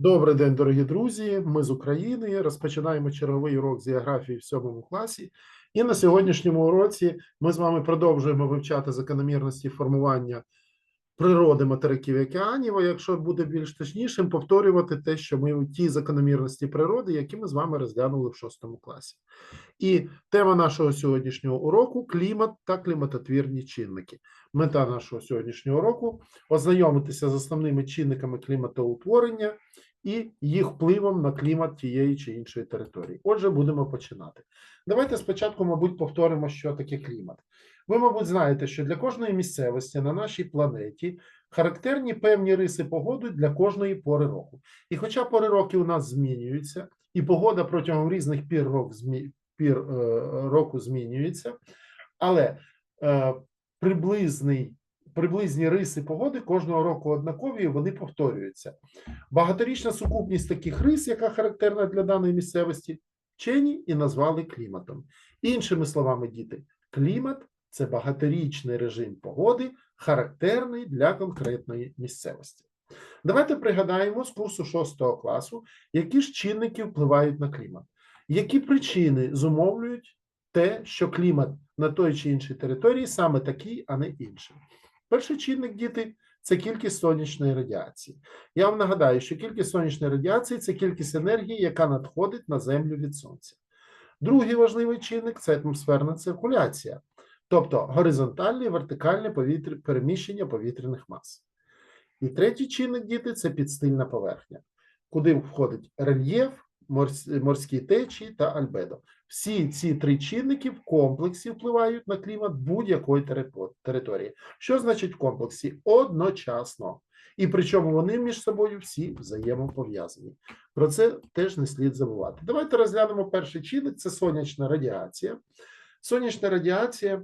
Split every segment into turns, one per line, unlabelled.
Добрий день, дорогі друзі. Ми з України розпочинаємо черговий урок з географії в сьомому класі. І на сьогоднішньому уроці ми з вами продовжуємо вивчати закономірності формування природи материків і океанів. А якщо буде більш точнішим, повторювати те, що ми ті закономірності природи, які ми з вами розглянули в шостому класі. І тема нашого сьогоднішнього уроку клімат та кліматотвірні чинники. Мета нашого сьогоднішнього уроку ознайомитися з основними чинниками кліматоутворення і їх впливом на клімат тієї чи іншої території. Отже, будемо починати. Давайте спочатку, мабуть, повторимо, що таке клімат. Ви, мабуть, знаєте, що для кожної місцевості на нашій планеті характерні певні риси погоди для кожної пори року. І хоча пори роки у нас змінюються, і погода протягом різних пір, е, року змінюється, але е, приблизний приблизні риси погоди кожного року однакові, і вони повторюються. Багаторічна сукупність таких рис, яка характерна для даної місцевості, вчені і назвали кліматом. Іншими словами, діти, клімат це багаторічний режим погоди, характерний для конкретної місцевості. Давайте пригадаємо з курсу 6 класу, які ж чинники впливають на клімат, які причини зумовлюють те, що клімат на той чи іншій території саме такий, а не інший. Перший чинник, діти, це кількість сонячної радіації. Я вам нагадаю, що кількість сонячної радіації це кількість енергії, яка надходить на Землю від Сонця. Другий важливий чинник це атмосферна циркуляція, тобто горизонтальне і вертикальне повітря, переміщення повітряних мас. І третій чинник, діти, це підстильна поверхня, куди входить рельєф, морс- морські течії та альбедо. Всі ці три чинники в комплексі впливають на клімат будь-якої території. Що значить в комплексі? Одночасно. І причому вони між собою всі взаємопов'язані. Про це теж не слід забувати. Давайте розглянемо перший чинник це сонячна радіація. Сонячна радіація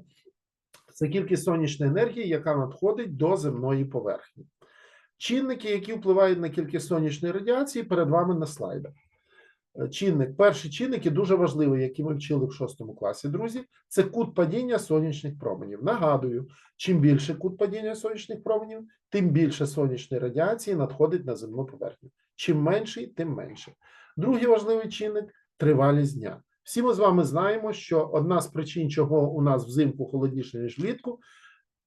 це кількість сонячної енергії, яка надходить до земної поверхні. Чинники, які впливають на кількість сонячної радіації, перед вами на слайдах. Е, Чинник, перший чинник і дуже важливий, який ми вчили в шостому класі, друзі, це кут падіння сонячних променів. Нагадую, чим більше кут падіння сонячних променів, тим більше сонячної радіації надходить на земну поверхню. Чим менший, тим менше. Другий важливий чинник тривалість дня. Всі ми з вами знаємо, що одна з причин, чого у нас взимку холодніше, ніж влітку,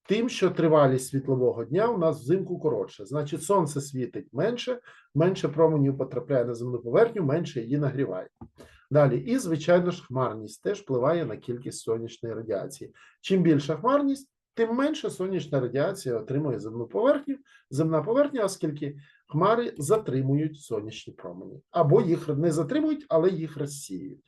тим, що тривалість світлового дня у нас взимку коротша. Значить, сонце світить менше, менше променів потрапляє на земну поверхню, менше її нагріває. Далі, і, звичайно ж, хмарність теж впливає на кількість сонячної радіації. Чим більша хмарність, тим менше сонячна радіація отримує земну поверхню, земна поверхня, оскільки хмари затримують сонячні промені. Або їх не затримують, але їх розсіюють.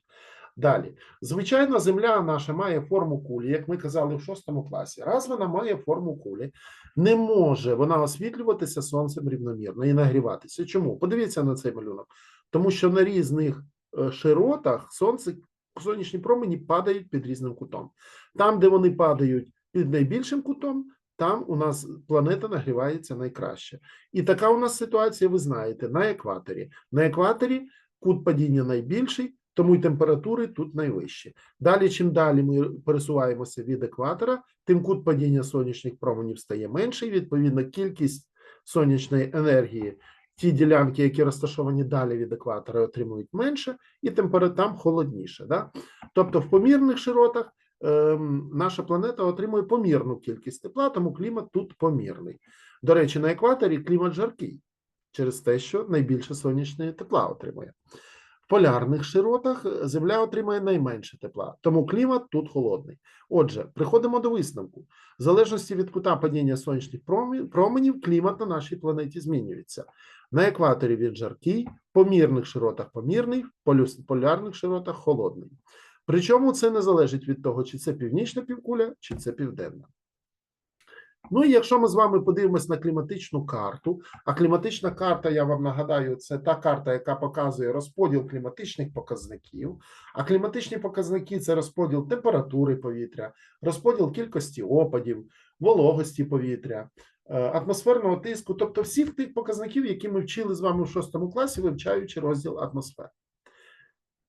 Далі, звичайно, земля наша має форму кулі, як ми казали в шостому класі. Раз вона має форму кулі, не може вона освітлюватися сонцем рівномірно і нагріватися. Чому? Подивіться на цей малюнок. Тому що на різних е, широтах сонце, сонячні промені падають під різним кутом. Там, де вони падають під найбільшим кутом, там у нас планета нагрівається найкраще. І така у нас ситуація, ви знаєте, на екваторі. На екваторі кут падіння найбільший, тому й температури тут найвищі. Далі, чим далі ми пересуваємося від екватора, тим кут падіння сонячних променів стає менший. Відповідно, кількість сонячної енергії, ті ділянки, які розташовані далі від екватора, отримують менше, і температура там холодніше. Да? Тобто, в помірних широтах ем, наша планета отримує помірну кількість тепла, тому клімат тут помірний. До речі, на екваторі клімат жаркий через те, що найбільше сонячної тепла отримує. Полярних широтах е, Земля отримує найменше тепла, тому клімат тут холодний. Отже, приходимо до висновку. В залежності від кута падіння сонячних променів, клімат на нашій планеті змінюється. На екваторі він жаркий, помірних широтах помірний, в полярних широтах холодний. Причому це не залежить від того, чи це північна півкуля, чи це південна. Ну і якщо ми з вами подивимось на кліматичну карту, а кліматична карта, я вам нагадаю, це та карта, яка показує розподіл кліматичних показників. А кліматичні показники це розподіл температури повітря, розподіл кількості опадів, вологості повітря, е, атмосферного тиску, тобто всіх тих показників, які ми вчили з вами в шостому класі, вивчаючи розділ атмосфери.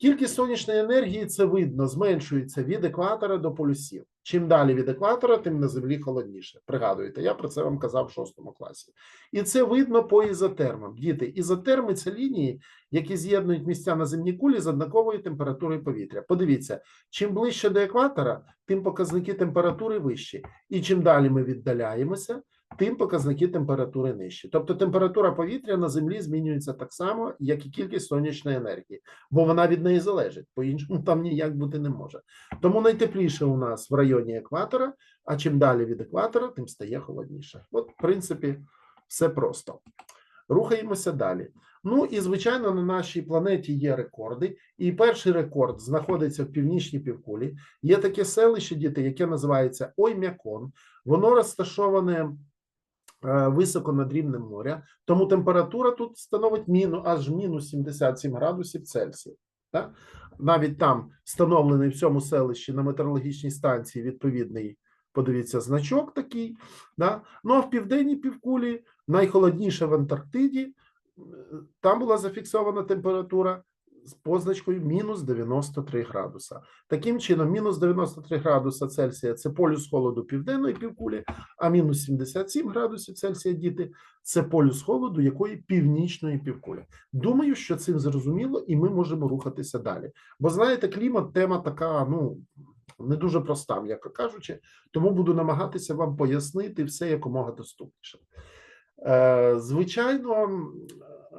Кількість сонячної енергії це видно, зменшується від екватора до полюсів. Чим далі від екватора, тим на землі холодніше. Пригадуєте, я про це вам казав в шостому класі. І це видно по ізотермам. Діти, ізотерми це лінії, які з'єднують місця на земній кулі з однаковою температурою повітря. Подивіться, чим ближче до екватора, тим показники температури вищі. І чим далі ми віддаляємося, тим показники температури нижчі. Тобто температура повітря на землі змінюється так само, як і кількість сонячної енергії, бо вона від неї залежить. По-іншому там ніяк бути не може. Тому найтепліше у нас в районі екватора, а чим далі від екватора, тим стає холодніше. От, в принципі, все просто. Рухаємося далі. Ну і звичайно, на нашій планеті є рекорди. І перший рекорд знаходиться в північній півкулі. Є таке селище, діти, яке називається Оймякон. Воно розташоване високо над рівнем моря, тому температура тут становить міну, аж мінус 77 градусів Цельсія. Так? Навіть там встановлений в цьому селищі на метеорологічній станції відповідний, подивіться, значок такий. Да? Ну а в південній півкулі, найхолодніше в Антарктиді, е, там була зафіксована температура з позначкою мінус 93 градуса. Таким чином, мінус 93 градуса Цельсія це полюс холоду південної півкулі, а мінус 77 градусів Цельсія, діти, це полюс холоду якої північної півкулі. Думаю, що цим зрозуміло, і ми можемо рухатися далі. Бо знаєте, клімат тема така, ну не дуже проста, м'яко кажучи, тому буду намагатися вам пояснити все якомога доступніше. Е, Звичайно,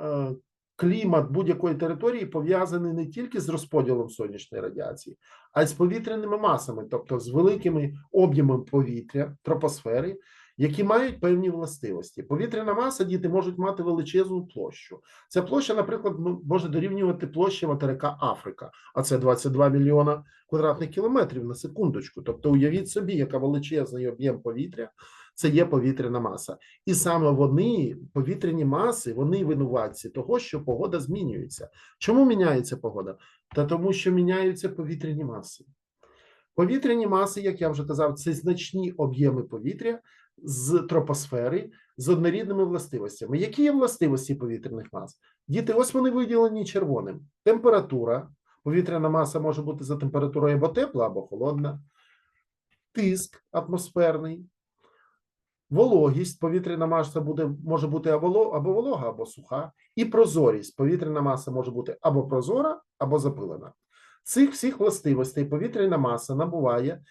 е, клімат будь-якої території пов'язаний не тільки з розподілом сонячної радіації, а й з повітряними масами, тобто з великими об'ємами повітря, тропосфери, які мають певні властивості. Повітряна маса діти можуть мати величезну площу. Ця площа, наприклад, може дорівнювати площі материка Африка, а це 22 мільйона квадратних кілометрів на секундочку. Тобто, уявіть собі, яка величезний об'єм повітря. Це є повітряна маса, і саме вони, повітряні маси, вони винуватці того, що погода змінюється. Чому міняється погода? Та тому, що міняються повітряні маси. Повітряні маси, як я вже казав, це значні об'єми повітря з тропосфери з однорідними властивостями. Які є властивості повітряних мас? Діти, ось вони виділені червоним. Температура. Повітряна маса може бути за температурою або тепла, або холодна, тиск атмосферний, вологість. Повітряна маса буде, може бути або волога, або суха, і прозорість. Повітряна маса може бути або прозора, або запилена. Цих всіх властивостей повітряна маса набуває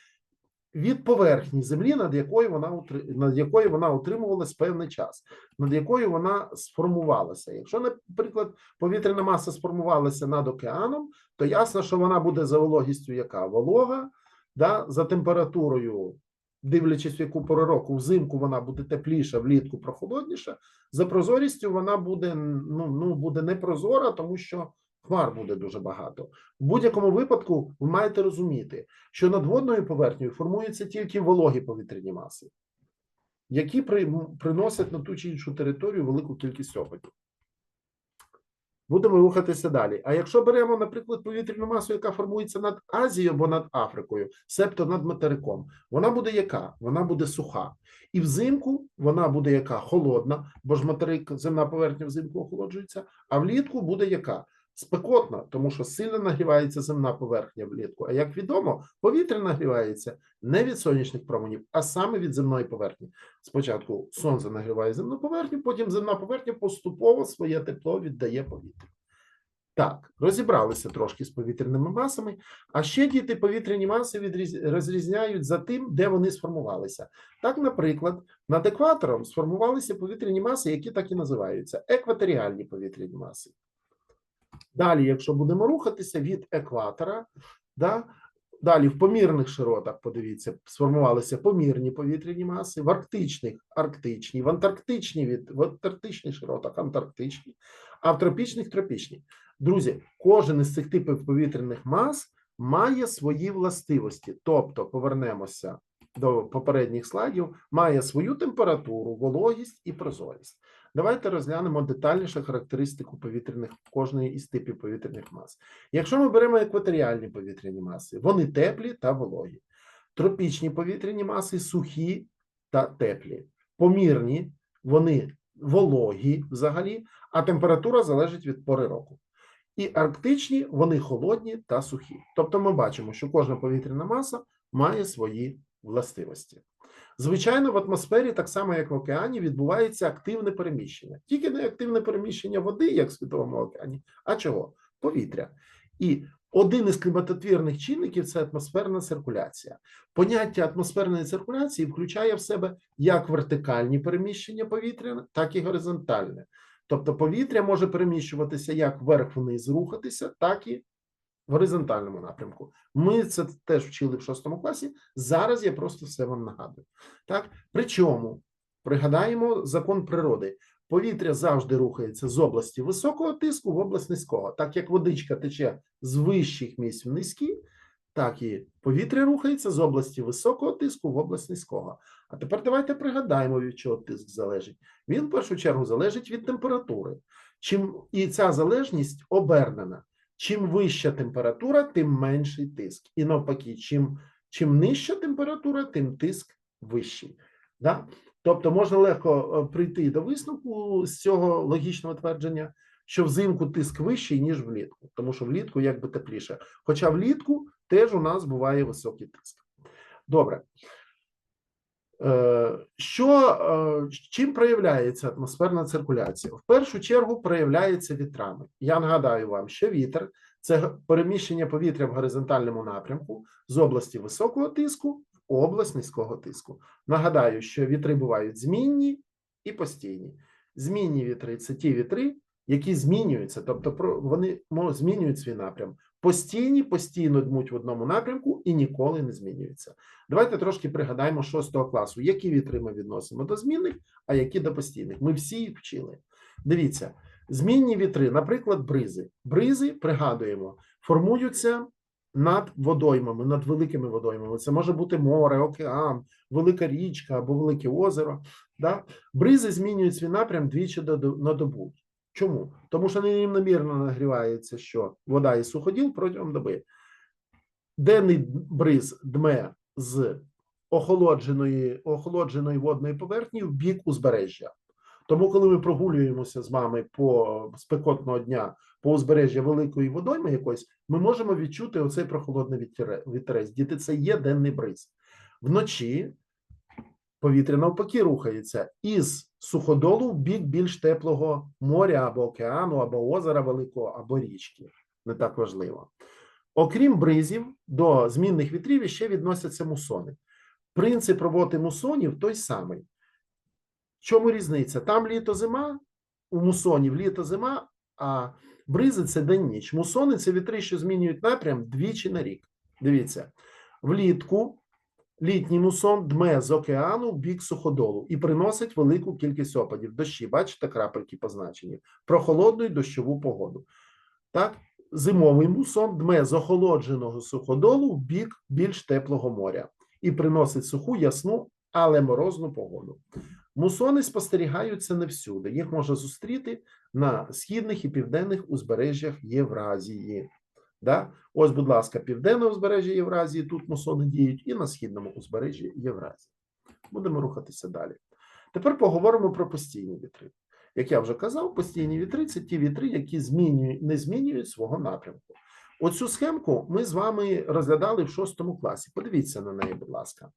від поверхні землі, над якою вона над якою вона утримувалась певний час, над якою вона сформувалася. Якщо, наприклад, повітряна маса сформувалася над океаном, то ясно, що вона буде за вологістю, яка волога, да, за температурою, дивлячись, в яку пору року, взимку вона буде тепліша, влітку прохолодніша. За прозорістю вона буде ну, ну буде не прозора, тому що хмар буде дуже багато. В будь-якому випадку ви маєте розуміти, що над водною поверхнею формуються тільки вологі повітряні маси, які при, приносять на ту чи іншу територію велику кількість опадів. Будемо рухатися далі. А якщо беремо, наприклад, повітряну масу, яка формується над Азією або над Африкою, себто над материком, вона буде яка? Вона буде суха. І взимку вона буде яка? Холодна, бо ж материк, земна поверхня взимку охолоджується, а влітку буде яка? Спекотна, тому що сильно нагрівається земна поверхня влітку. А як відомо, повітря нагрівається не від сонячних променів, а саме від земної поверхні. Спочатку сонце нагріває земну поверхню, потім земна поверхня поступово своє тепло віддає повітрю. Так, розібралися трошки з повітряними масами. А ще діти повітряні маси відріз... розрізняють за тим, де вони сформувалися. Так, наприклад, над екватором сформувалися повітряні маси, які так і називаються екваторіальні повітряні маси. Далі, якщо будемо рухатися від екватора, да, далі в помірних широтах, подивіться, сформувалися помірні повітряні маси, в арктичних арктичні, в антарктичні від в антарктичних широтах антарктичні, а в тропічних тропічні. Друзі, кожен із цих типів повітряних мас має свої властивості. Тобто, повернемося до попередніх слайдів, має свою температуру, вологість і прозорість. Давайте розглянемо детальніше характеристику повітряних кожної із типів повітряних мас. Якщо ми беремо екваторіальні повітряні маси, вони теплі та вологі. Тропічні повітряні маси сухі та теплі. Помірні, вони вологі взагалі, а температура залежить від пори року. І арктичні вони холодні та сухі. Тобто ми бачимо, що кожна повітряна маса має свої властивості. Звичайно, в атмосфері, так само як в океані, відбувається активне переміщення. Тільки не активне переміщення води, як в Світовому океані, а чого? Повітря. І один із кліматотвірних чинників це атмосферна циркуляція. Поняття атмосферної циркуляції включає в себе як вертикальні переміщення повітря, так і горизонтальне. Тобто повітря може переміщуватися як вверх-вниз рухатися, так і в горизонтальному напрямку. Ми це теж вчили в шостому класі. Зараз я просто все вам нагадую. Так, причому пригадаємо закон природи. Повітря завжди рухається з області високого тиску в область низького. Так як водичка тече з вищих місць в низькі, так і повітря рухається з області високого тиску в область низького. А тепер давайте пригадаємо, від чого тиск залежить. Він в першу чергу залежить від температури. Чим і ця залежність обернена. Чим вища температура, тим менший тиск. І навпаки, чим, чим нижча температура, тим тиск вищий. Да? Тобто можна легко е, прийти до висновку з цього логічного твердження, що взимку тиск вищий, ніж влітку, тому що влітку якби тепліше. Хоча влітку теж у нас буває високий тиск. Добре. Е, Що е, чим проявляється атмосферна циркуляція? В першу чергу проявляється вітрами. Я нагадаю вам, що вітер це переміщення повітря в горизонтальному напрямку з області високого тиску в область низького тиску. Нагадаю, що вітри бувають змінні і постійні. Змінні вітри це ті вітри, які змінюються, тобто вони змінюють свій напрям. Постійні постійно дмуть в одному напрямку і ніколи не змінюються. Давайте трошки пригадаємо шостого класу, які вітри ми відносимо до змінних, а які до постійних. Ми всі їх вчили. Дивіться, змінні вітри, наприклад, бризи. Бризи, пригадуємо, формуються над водоймами, над великими водоймами. Це може бути море, океан, велика річка або велике озеро. Да? Бризи змінюють свій напрям двічі на добу. Чому? Тому що нерівномірно нагрівається що вода і суходіл протягом доби. Денний бриз дме з охолодженої, охолодженої водної поверхні в бік узбережжя. Тому, коли ми прогулюємося з вами по спекотного дня по узбережжя великої водойми якоїсь, ми можемо відчути оцей прохолодний вітере- вітерець. Діти, це є денний бриз. Вночі повітря навпаки рухається із суходолу в бік більш теплого моря або океану, або озера великого, або річки. Не так важливо. Окрім бризів, до змінних вітрів ще відносяться мусони. Принцип роботи мусонів той самий. Чому різниця? Там літо-зима, у мусонів літо-зима, а бризи це день-ніч. Мусони це вітри, що змінюють напрям двічі на рік. Дивіться, влітку літній мусон дме з океану в бік суходолу і приносить велику кількість опадів. Дощі, бачите, крапельки позначені, прохолодну й дощову погоду. Так, зимовий мусон дме з охолодженого суходолу в бік більш теплого моря і приносить суху, ясну, але морозну погоду. Мусони спостерігаються не всюди. Їх можна зустріти на східних і південних узбережжях Євразії. Да? Ось, будь ласка, південне узбережжя Євразії, тут мусони діють, і на східному узбережжі Євразії. Будемо рухатися далі. Тепер поговоримо про постійні вітри. Як я вже казав, постійні вітри це ті вітри, які змінюють, не змінюють свого напрямку. Оцю схемку ми з вами розглядали в шостому класі. Подивіться на неї, будь ласка.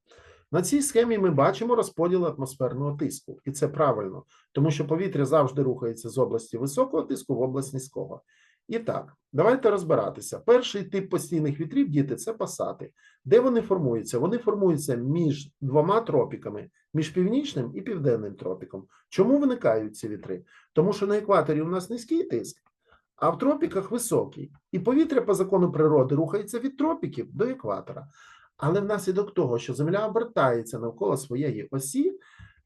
На цій схемі ми бачимо розподіл атмосферного тиску, і це правильно, тому що повітря завжди рухається з області високого тиску в область низького. І так, давайте розбиратися. Перший тип постійних вітрів, діти, це пасати. Де вони формуються? Вони формуються між двома тропіками, між північним і південним тропіком. Чому виникають ці вітри? Тому що на екваторі у нас низький тиск, а в тропіках високий. І повітря по закону природи рухається від тропіків до екватора. Але внаслідок того, що Земля обертається навколо своєї осі,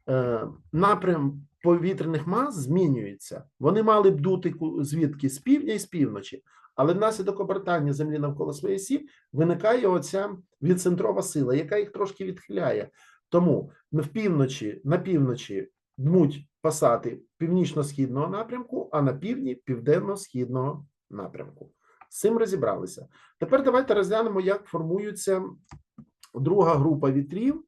е, напрям повітряних мас змінюється. Вони мали б дути звідки з півдня і з півночі, але внаслідок обертання Землі навколо своєї осі виникає оця відцентрова сила, яка їх трошки відхиляє. Тому в півночі, на півночі дмуть пасати північно-східного напрямку, а на півдні південно-східного напрямку. З цим розібралися. Тепер давайте розглянемо, як формується друга група вітрів.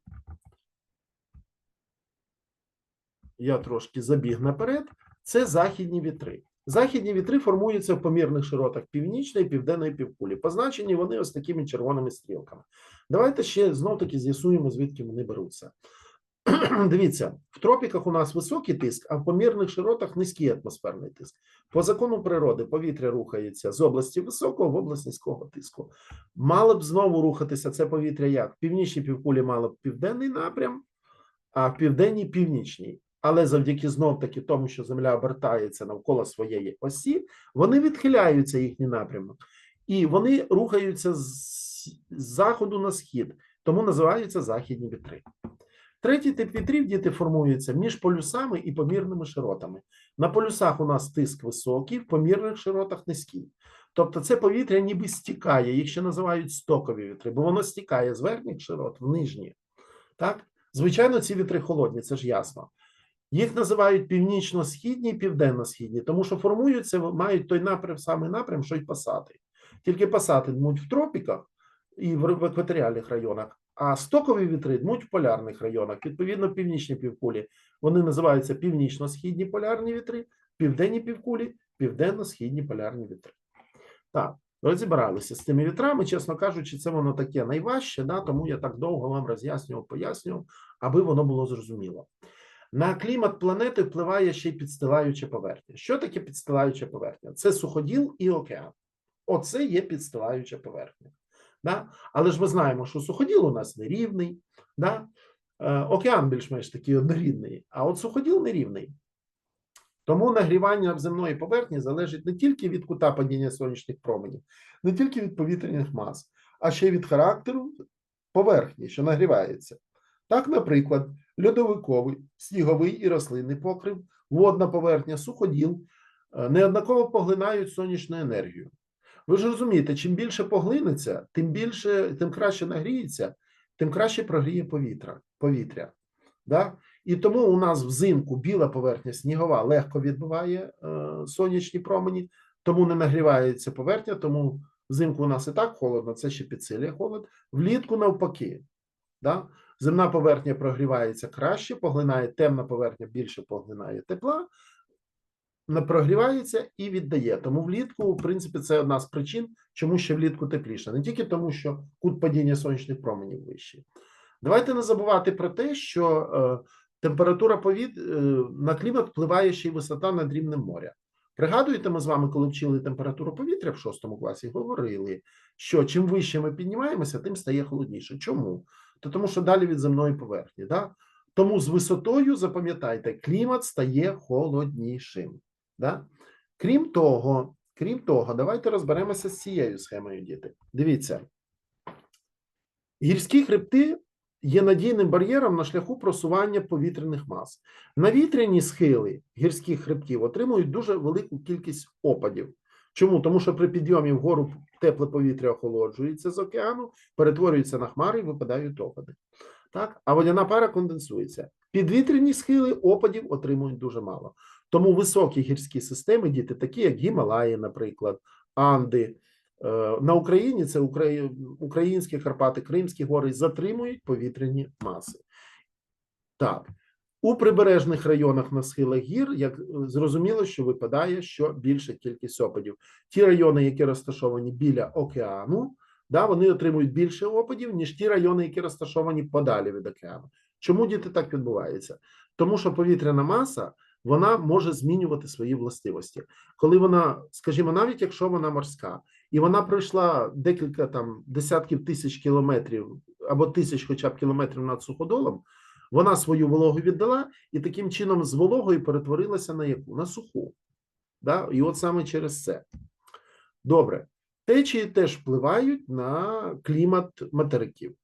Я трошки забіг наперед. Це західні вітри. Західні вітри формуються в помірних широтах північної і південної півкулі. Позначені вони ось такими червоними стрілками. Давайте ще знов таки з'ясуємо, звідки вони беруться. Дивіться, в тропіках у нас високий тиск, а в помірних широтах низький атмосферний тиск. По закону природи повітря рухається з області високого в область низького тиску. Мало б знову рухатися це повітря як? В північній півкулі мало б південний напрям, а в південній північній. Але завдяки знов таки тому, що Земля обертається навколо своєї осі, вони відхиляються їхній напрямок. І вони рухаються з заходу на схід, тому називаються західні вітри. Третій тип вітрів діти формуються між полюсами і помірними широтами. На полюсах у нас тиск високий, в помірних широтах низький. Тобто це повітря ніби стікає, їх ще називають стокові вітри, бо воно стікає з верхніх широт в нижні. Так? Звичайно, ці вітри холодні, це ж ясно. Їх називають північно-східні і південно-східні, тому що формуються, мають той напрям, самий напрям, що й пасати. Тільки пасати дмуть в тропіках і в екваторіальних районах, а стокові вітри дмуть в полярних районах. Відповідно, північні півкулі вони називаються північно-східні полярні вітри, південні півкулі, південно-східні полярні вітри. Так, розібралися з цими вітрами, чесно кажучи, це воно таке найважче, да, тому я так довго вам роз'яснював, пояснював, аби воно було зрозуміло. На клімат планети впливає ще й підстилаюча поверхня. Що таке підстилаюча поверхня? Це суходіл і океан. Оце є підстилаюча поверхня. Да? Але ж ми знаємо, що суходіл у нас нерівний, да? Е, океан більш-менш такий однорідний, а от суходіл нерівний. Тому нагрівання земної поверхні залежить не тільки від кута падіння сонячних променів, не тільки від повітряних мас, а ще й від характеру поверхні, що нагрівається. Так, наприклад, льодовиковий, сніговий і рослинний покрив, водна поверхня, суходіл е, неоднаково поглинають сонячну енергію. Ви ж розумієте, чим більше поглинеться, тим більше, тим краще нагріється, тим краще прогріє повітря. повітря. Да? І тому у нас взимку біла поверхня снігова легко відбиває е, сонячні промені, тому не нагрівається поверхня, тому взимку у нас і так холодно, це ще підсилює холод. Влітку навпаки. Да? Земна поверхня прогрівається краще, поглинає темна поверхня більше поглинає тепла, прогрівається і віддає. Тому влітку, в принципі, це одна з причин, чому ще влітку тепліше. Не тільки тому, що кут падіння сонячних променів вищий. Давайте не забувати про те, що е, температура повіт е, на клімат впливає ще й висота над рівнем моря. Пригадуєте, ми з вами, коли вчили температуру повітря в шостому класі, говорили, що чим вище ми піднімаємося, тим стає холодніше. Чому? То тому, що далі від земної поверхні. Да? Тому з висотою, запам'ятайте, клімат стає холоднішим. Да? Крім того, крім того, давайте розберемося з цією схемою, діти. Дивіться, гірські хребти є надійним бар'єром на шляху просування повітряних мас. Навітряні схили гірських хребтів отримують дуже велику кількість опадів. Чому? Тому що при підйомі вгору тепле повітря охолоджується з океану, перетворюється на хмари і випадають опади. Так? А водяна пара конденсується. Підвітряні схили опадів отримують дуже мало. Тому високі гірські системи, діти, такі як Гімалаї, наприклад, Анди. Е, на Україні це українські Карпати, Кримські гори затримують повітряні маси. Так, у прибережних районах на схилах гір, як зрозуміло, що випадає що більша кількість опадів. Ті райони, які розташовані біля океану, да, вони отримують більше опадів, ніж ті райони, які розташовані подалі від океану. Чому діти так відбувається? Тому що повітряна маса вона може змінювати свої властивості. Коли вона, скажімо, навіть якщо вона морська, і вона пройшла декілька там десятків тисяч кілометрів або тисяч, хоча б кілометрів над суходолом, вона свою вологу віддала і таким чином з вологою перетворилася на яку? На суху. Да? І от саме через це. Добре. Течії теж впливають на клімат материків.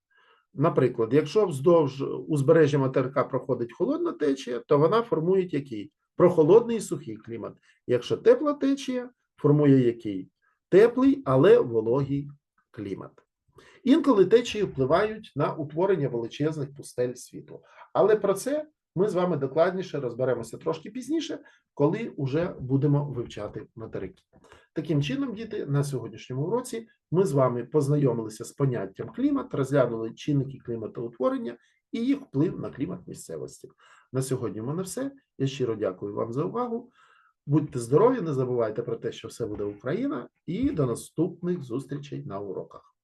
Наприклад, якщо вздовж узбережжя материка проходить холодна течія, то вона формує який? Прохолодний і сухий клімат. Якщо тепла течія, формує який? Теплий, але вологий клімат. Інколи течії впливають на утворення величезних пустель світу. Але про це ми з вами докладніше розберемося трошки пізніше, коли вже будемо вивчати материки. Таким чином, діти, на сьогоднішньому уроці ми з вами познайомилися з поняттям клімат, розглянули чинники кліматоутворення і їх вплив на клімат місцевості. На сьогодні в мене все. Я щиро дякую вам за увагу. Будьте здорові, не забувайте про те, що все буде Україна, і до наступних зустрічей на уроках.